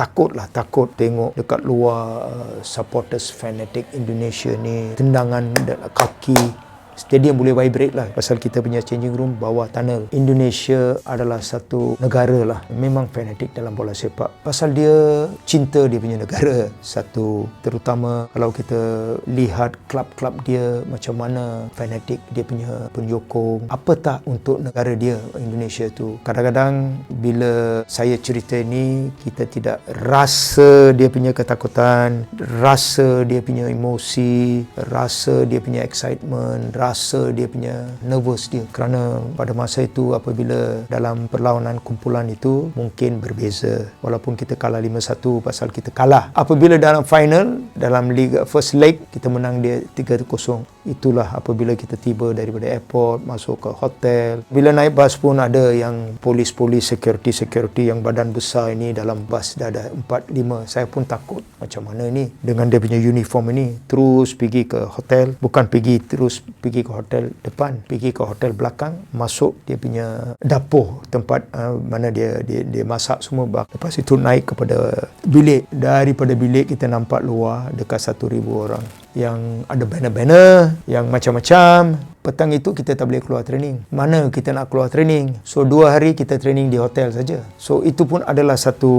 takut lah takut tengok dekat luar uh, supporters fanatic Indonesia ni tendangan kaki stadium boleh vibrate lah pasal kita punya changing room bawah tunnel. Indonesia adalah satu negara lah memang fanatik dalam bola sepak. Pasal dia cinta dia punya negara satu. Terutama kalau kita lihat klub-klub dia macam mana fanatik dia punya penyokong. Apa tak untuk negara dia Indonesia tu? Kadang-kadang bila saya cerita ni kita tidak rasa dia punya ketakutan rasa dia punya emosi rasa dia punya excitement rasa dia punya nervous dia. Kerana pada masa itu apabila dalam perlawanan kumpulan itu mungkin berbeza. Walaupun kita kalah 5-1 pasal kita kalah. Apabila dalam final dalam liga first leg kita menang dia 3-0 itulah apabila kita tiba daripada airport masuk ke hotel. Bila naik bas pun ada yang polis-polis security-security yang badan besar ini dalam bas dah ada 4-5 saya pun takut macam mana ni dengan dia punya uniform ini. Terus pergi ke hotel. Bukan pergi terus pergi ke hotel depan, pergi ke hotel belakang, masuk dia punya dapur tempat uh, mana dia, dia dia masak semua. Lepas itu naik kepada bilik. Daripada bilik kita nampak luar dekat 1000 orang yang ada banner-banner yang macam-macam petang itu kita tak boleh keluar training. Mana kita nak keluar training? So dua hari kita training di hotel saja. So itu pun adalah satu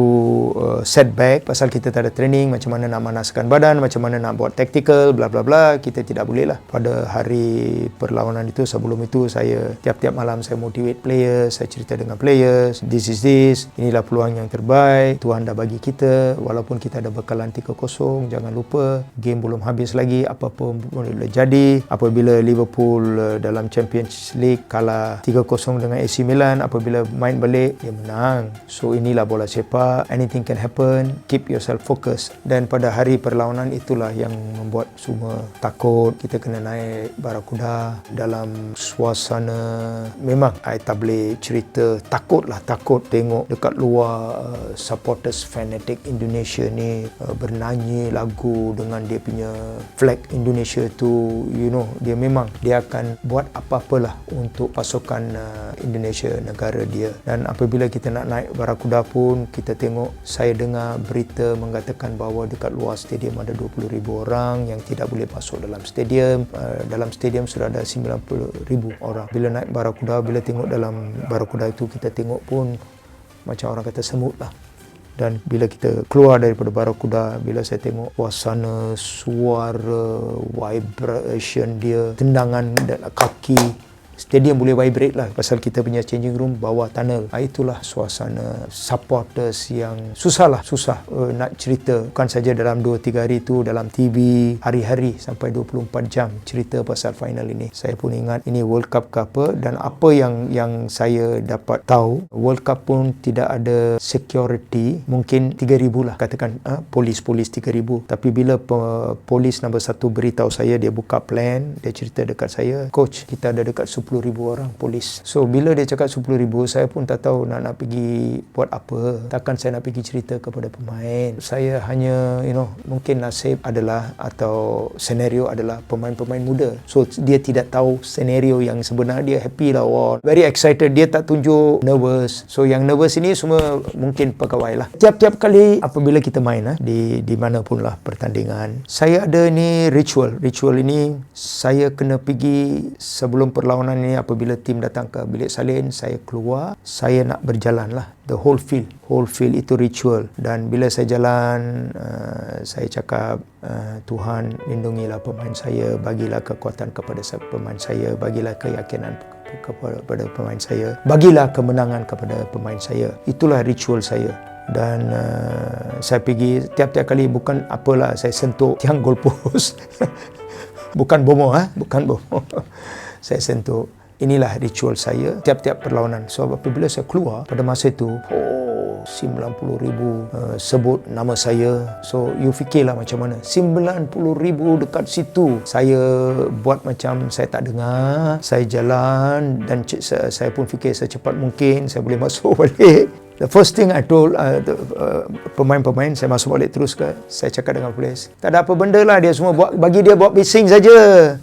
uh, setback pasal kita tak ada training macam mana nak manaskan badan macam mana nak buat tactical bla bla bla. Kita tidak boleh lah. Pada hari perlawanan itu sebelum itu saya tiap-tiap malam saya motivate players saya cerita dengan players. This is this. Inilah peluang yang terbaik. Tuhan dah bagi kita. Walaupun kita ada bekalan 3-0 jangan lupa. Game belum habis lagi. Apa-apa boleh jadi. Apabila Liverpool uh, dalam Champions League kalah 3-0 dengan AC Milan. Apabila main balik dia menang. So inilah bola sepak. Anything can happen. Keep yourself focused. Dan pada hari perlawanan itulah yang membuat semua takut. Kita kena naik barakuda dalam suasana. Memang I tak boleh cerita. Takut lah takut. Tengok dekat luar uh, supporters fanatic Indonesia ni uh, bernyanyi lagu dengan dia punya flag Indonesia tu. You know dia memang dia akan buat apa-apalah untuk pasukan uh, Indonesia negara dia. Dan apabila kita nak naik barakuda pun kita tengok saya dengar berita mengatakan bahawa dekat luar stadium ada 20,000 orang yang tidak boleh masuk dalam stadium. Uh, dalam stadium sudah ada 90,000 orang. Bila naik barakuda bila tengok dalam barakuda itu kita tengok pun macam orang kata semut lah dan bila kita keluar daripada barakuda bila saya tengok suasana suara vibration dia tendangan dan kaki stadium boleh vibrate lah pasal kita punya changing room bawah tunnel. Ha, itulah suasana supporters yang susah lah susah uh, nak cerita. Bukan saja dalam 2-3 hari tu dalam TV hari-hari sampai 24 jam cerita pasal final ini. Saya pun ingat ini World Cup ke apa dan apa yang yang saya dapat tahu World Cup pun tidak ada security. Mungkin 3,000 lah katakan ha, polis-polis 3,000 tapi bila pe- polis nombor satu beritahu saya dia buka plan dia cerita dekat saya coach kita ada dekat 10,000 orang polis. So bila dia cakap 10,000 saya pun tak tahu nak nak pergi buat apa. Takkan saya nak pergi cerita kepada pemain. Saya hanya you know mungkin nasib adalah atau senario adalah pemain-pemain muda. So dia tidak tahu senario yang sebenar dia happy lah wow. Very excited dia tak tunjuk nervous. So yang nervous ini semua mungkin pegawai lah. Tiap-tiap kali apabila kita main lah, di di mana pun lah pertandingan. Saya ada ni ritual. Ritual ini saya kena pergi sebelum perlawanan ni apabila tim datang ke bilik salin saya keluar saya nak berjalan lah the whole field. Whole field itu ritual. Dan bila saya jalan uh, saya cakap uh, Tuhan lindungilah pemain saya bagilah kekuatan kepada pemain saya bagilah keyakinan kepada pemain saya bagilah kemenangan kepada pemain saya. Itulah ritual saya. Dan uh, saya pergi tiap-tiap kali bukan apalah saya sentuh tiang goalpost bukan bomo ha? bukan bomo saya sentuh inilah ritual saya. Tiap-tiap perlawanan. So apabila saya keluar pada masa itu oh 90 ribu uh, sebut nama saya. So you fikirlah macam mana. 90 ribu dekat situ. Saya buat macam saya tak dengar saya jalan dan saya pun fikir secepat mungkin saya boleh masuk balik The first thing I told uh, the, uh, pemain-pemain saya masuk balik terus ke saya cakap dengan players tak ada apa benda lah dia semua buat bagi dia buat bising saja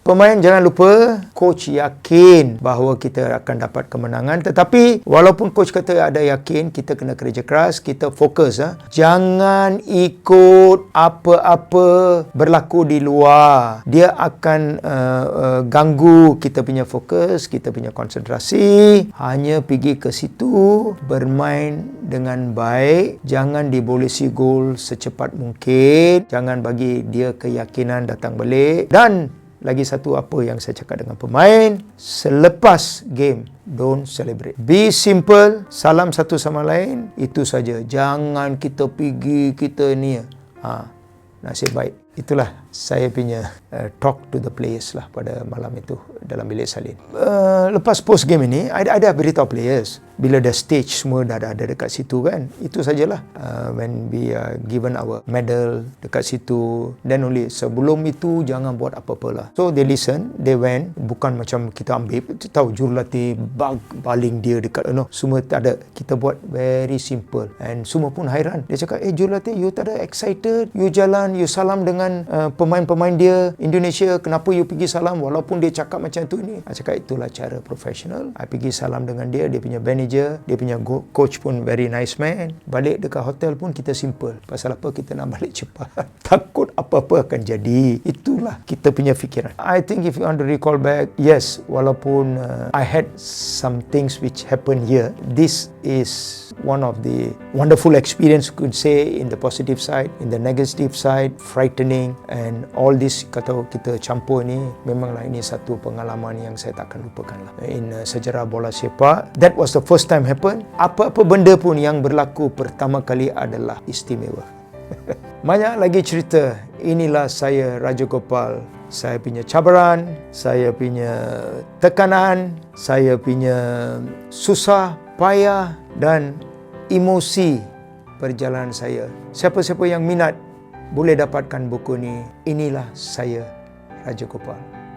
pemain jangan lupa coach yakin bahawa kita akan dapat kemenangan tetapi walaupun coach kata ada yakin kita kena kerja keras kita fokus ha? jangan ikut apa-apa berlaku di luar dia akan uh, uh, ganggu kita punya fokus kita punya konsentrasi hanya pergi ke situ bermain dengan baik jangan dibolesi gol secepat mungkin jangan bagi dia keyakinan datang balik. Dan lagi satu apa yang saya cakap dengan pemain selepas game don't celebrate. Be simple salam satu sama lain itu saja. Jangan kita pergi kita ni. Ha nasib baik. Itulah saya punya uh, talk to the players lah pada malam itu dalam bilik salin. Uh, lepas post game ini, ada ada beritahu players bila dah stage semua dah ada dekat situ kan. Itu sajalah uh, when we are given our medal dekat situ. Then only sebelum itu jangan buat apa-apa lah. So they listen, they went. Bukan macam kita ambil, kita tahu jurulatih bag baling dia dekat, you know, semua tak ada. Kita buat very simple. And semua pun hairan. Dia cakap, eh jurulatih, you tak ada excited. You jalan, you salam dengan uh, pemain-pemain dia Indonesia. Kenapa you pergi salam walaupun dia cakap macam tu ni? Saya cakap itulah cara profesional. I pergi salam dengan dia, dia punya manager dia punya coach pun very nice man. Balik dekat hotel pun kita simple. Pasal apa kita nak balik cepat? Takut apa-apa akan jadi. Itulah kita punya fikiran. I think if you want to recall back, yes, walaupun uh, I had some things which happened here, this is one of the wonderful experience could say in the positive side, in the negative side, frightening and all this kata kita campur ni memanglah ini satu pengalaman yang saya takkan lupakan lah. In uh, sejarah bola sepak, that was the first time happen. Apa-apa benda pun yang berlaku pertama kali adalah istimewa. Banyak lagi cerita. Inilah saya Raja Gopal. Saya punya cabaran, saya punya tekanan, saya punya susah, payah dan emosi perjalanan saya. Siapa-siapa yang minat boleh dapatkan buku ni. Inilah saya Raja Gopal.